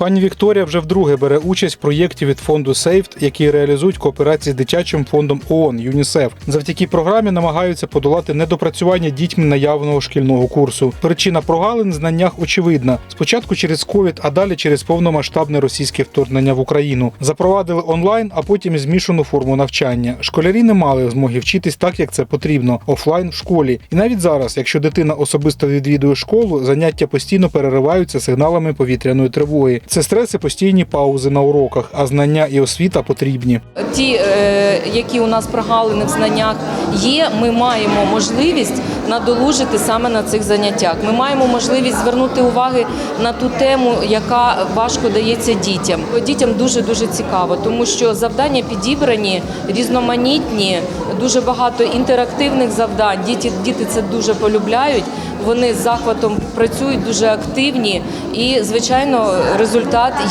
Пані Вікторія вже вдруге бере участь в проєкті від фонду SAFED, який реалізують кооперації з дитячим фондом ООН ЮНІСЕФ. Завдяки програмі намагаються подолати недопрацювання дітьми наявного шкільного курсу. Причина прогалин в знаннях очевидна. Спочатку через ковід, а далі через повномасштабне російське вторгнення в Україну. Запровадили онлайн, а потім змішану форму навчання. Школярі не мали змоги вчитись так, як це потрібно офлайн в школі. І навіть зараз, якщо дитина особисто відвідує школу, заняття постійно перериваються сигналами повітряної тривоги. Це стреси, постійні паузи на уроках, а знання і освіта потрібні. Ті, е, які у нас прогалини в знаннях є, ми маємо можливість надолужити саме на цих заняттях. Ми маємо можливість звернути уваги на ту тему, яка важко дається дітям. Дітям дуже дуже цікаво, тому що завдання підібрані, різноманітні, дуже багато інтерактивних завдань. Діти, діти це дуже полюбляють. Вони з захватом працюють дуже активні, і звичайно, результат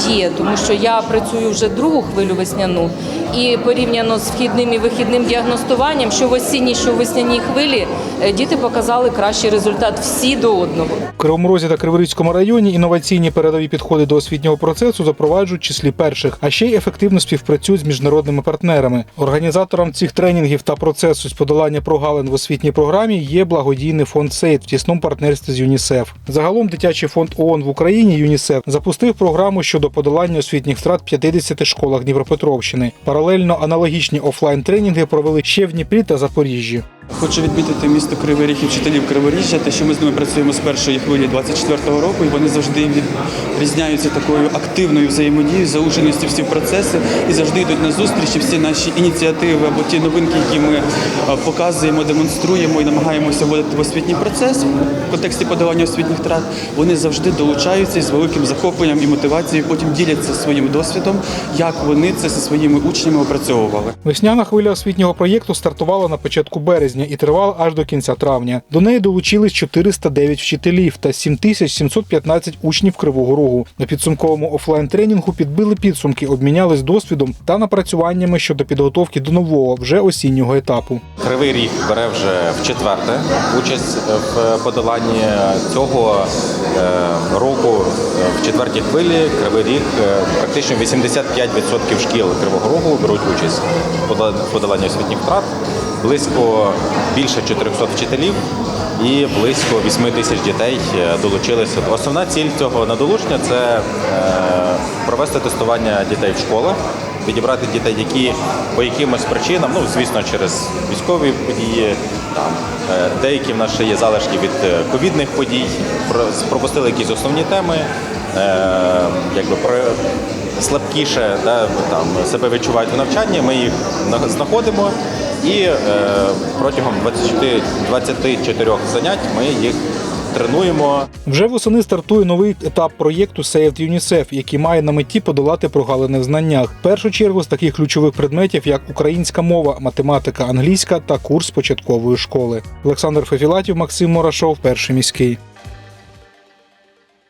є, тому що я працюю вже другу хвилю весняну, і порівняно з вхідним і вихідним діагностуванням, що в осінній, що в весняній хвилі, е, діти показали кращий результат всі до одного. В Кривому Розі та Криворізькому районі інноваційні передові підходи до освітнього процесу запроваджують числі перших, а ще й ефективно співпрацюють з міжнародними партнерами. Організатором цих тренінгів та процесу з подолання прогалин в освітній програмі є благодійний фонд «Сейт» в тісному партнерстві з ЮНІСЕФ. Загалом дитячий фонд ООН в Україні ЮНІСЕФ запустив програму щодо подолання освітніх втрат в 50 школах Дніпропетровщини. Паралельно аналогічні офлайн тренінги провели ще в Дніпрі та Запоріжжі. Хочу відмітити місто Кривий Ріг і вчителів Криворіжжя, те, що ми з ними працюємо з першої хвилі 24-го року, і вони завжди відрізняються такою активною взаємодією, зауженістю всі процеси і завжди йдуть на зустрічі всі наші ініціативи або ті новинки, які ми е, показуємо, демонструємо і намагаємося вводити в освітній процес в контексті подолання освітніх втрат. Вони завжди долучаються з великим захопленням і мотивацією. Потім діляться своїм досвідом, як вони це зі своїми учнями опрацьовували. Весняна хвиля освітнього проєкту стартувала на початку березня і тривала аж до кінця травня. До неї долучились 409 вчителів та 7715 учнів Кривого Рогу. На підсумковому офлайн тренінгу підбили підсумки, обмінялись досвідом та напрацюваннями щодо підготовки до нового вже осіннього етапу. Кривий Ріг бере вже в четверте участь в подоланні цього е, року в четвертій хвилі. Кривий Ріг е, практично 85% шкіл Кривого Рогу беруть участь в подоланні освітніх втрат. Близько більше 400 вчителів і близько 8 тисяч дітей е, долучилися. Основна ціль цього надолучення це е, провести тестування дітей в школах підібрати дітей, які по якимось причинам, ну звісно, через військові події, там е, деякі в нас ще є залишки від ковідних подій, пропустили якісь основні теми, е, якби слабкіше да, там себе відчувають в навчанні. Ми їх знаходимо і е, протягом 20, 24 занять ми їх тренуємо. Вже восени стартує новий етап проєкту Saved UNICEF, який має на меті подолати прогалини в знаннях. В першу чергу з таких ключових предметів, як українська мова, математика, англійська та курс початкової школи. Олександр Фефілатів, Максим Мурашов, перший міський.